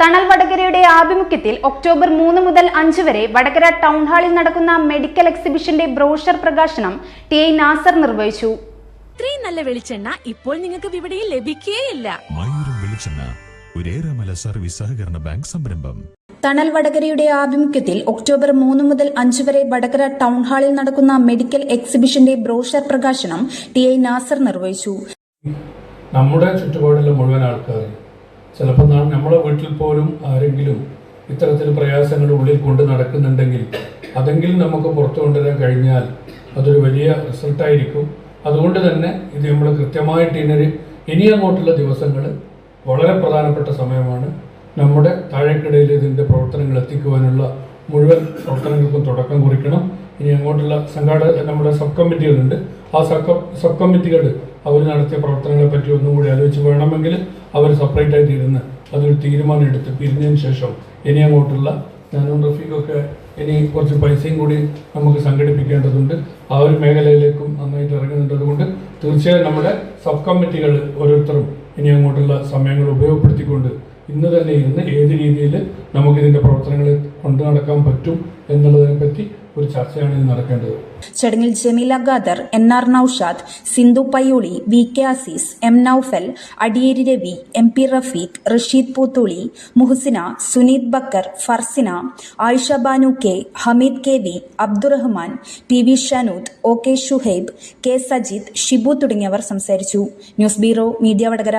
തണൽ വടകരയുടെ ആഭിമുഖ്യത്തിൽ ഒക്ടോബർ മൂന്ന് മുതൽ അഞ്ച് വരെ വടകര ടൗൺ ഹാളിൽ നടക്കുന്ന മെഡിക്കൽ എക്സിബിഷന്റെ ബ്രോഷർ പ്രകാശനം ടി ഐ നാസർ നിർവഹിച്ചു. ഇത്രയും നല്ല വെളിച്ചെണ്ണ ഇപ്പോൾ നിങ്ങൾക്ക് വിപണിയിൽ ലഭിക്കുകയില്ല മയൂരം വെളിച്ചെണ്ണ ഒരേറെമല സർവീസ് സഹകരണ ബാങ്ക് സംരംഭം. തണൽ വടകരയുടെ ആഭിമുഖ്യത്തിൽ ഒക്ടോബർ മൂന്ന് മുതൽ അഞ്ച് വരെ വടകര ടൗൺ ഹാളിൽ നടക്കുന്ന മെഡിക്കൽ എക്സിബിഷന്റെ ബ്രോഷർ പ്രകാശനം ടി ഐ നാസർ നിർവഹിച്ചു. നമ്മുടെ ചുറ്റുപാടുള്ള മുഴുവൻ ആൾക്കാർ ചിലപ്പോൾ നമ്മളെ വീട്ടിൽ പോലും ആരെങ്കിലും ഇത്തരത്തിൽ പ്രയാസങ്ങൾ ഉള്ളിൽ കൊണ്ട് നടക്കുന്നുണ്ടെങ്കിൽ അതെങ്കിലും നമുക്ക് പുറത്തു കൊണ്ടുവരാൻ കഴിഞ്ഞാൽ അതൊരു വലിയ റിസൾട്ടായിരിക്കും അതുകൊണ്ട് തന്നെ ഇത് നമ്മൾ കൃത്യമായിട്ട് ഇതിനൊരു ഇനി അങ്ങോട്ടുള്ള ദിവസങ്ങൾ വളരെ പ്രധാനപ്പെട്ട സമയമാണ്. നമ്മുടെ താഴേക്കിടയിൽ ഇതിന്റെ പ്രവർത്തനങ്ങൾ എത്തിക്കുവാനുള്ള മുഴുവൻ പ്രവർത്തനങ്ങൾക്കും തുടക്കം കുറിക്കണം. ഇനി അങ്ങോട്ടുള്ള സംഘാടക നമ്മുടെ സബ് കമ്മിറ്റികളുണ്ട് ആ സബ് സബ് കമ്മിറ്റികൾ അവർ നടത്തിയ പ്രവർത്തനങ്ങളെ പറ്റി ഒന്നും കൂടി ആലോചിച്ച് വേണമെങ്കിൽ അവർ സെപ്പറേറ്റ് ആയിട്ട് ഇരുന്ന് അതൊരു തീരുമാനം എടുത്ത് പിരിഞ്ഞതിന് ശേഷം ഇനി അങ്ങോട്ടുള്ള ഞാനും റഫീഖൊക്കെ ഇനി കുറച്ച് പൈസയും കൂടി നമുക്ക് സംഘടിപ്പിക്കേണ്ടതുണ്ട്. ആ ഒരു മേഖലയിലേക്കും നന്നായിട്ട് ഇറങ്ങുന്നുണ്ട് അതുകൊണ്ട് തീർച്ചയായും നമ്മുടെ സബ് കമ്മിറ്റികൾ ഓരോരുത്തരും ഇനി അങ്ങോട്ടുള്ള സമയങ്ങൾ ഉപയോഗപ്പെടുത്തിക്കൊണ്ട് ഇന്ന് തന്നെ ഇരുന്ന് ഏത് രീതിയിൽ നമുക്കിതിന്റെ പ്രവർത്തനങ്ങൾ കൊണ്ടു നടക്കാൻ പറ്റും എന്നുള്ളതിനെ പറ്റി ഒരു ചർച്ചയാണ് ഇത് നടക്കേണ്ടത്. ചടങ്ങിൽ Jameela Khader N R Noushad Sindhu Payyoli V K Azeez M Noufal Adiyeri Ravi M P Rafeeq Rasheed Poothuli Muhsina Suneeth Bakkar Farsina Ayisha Banu K Hameed K V Abdurahman P V Shanood O K Shuhaib K Sajid Shibu തുടങ്ങിയവർ സംസാരിച്ചു. News bureau media Vadakara.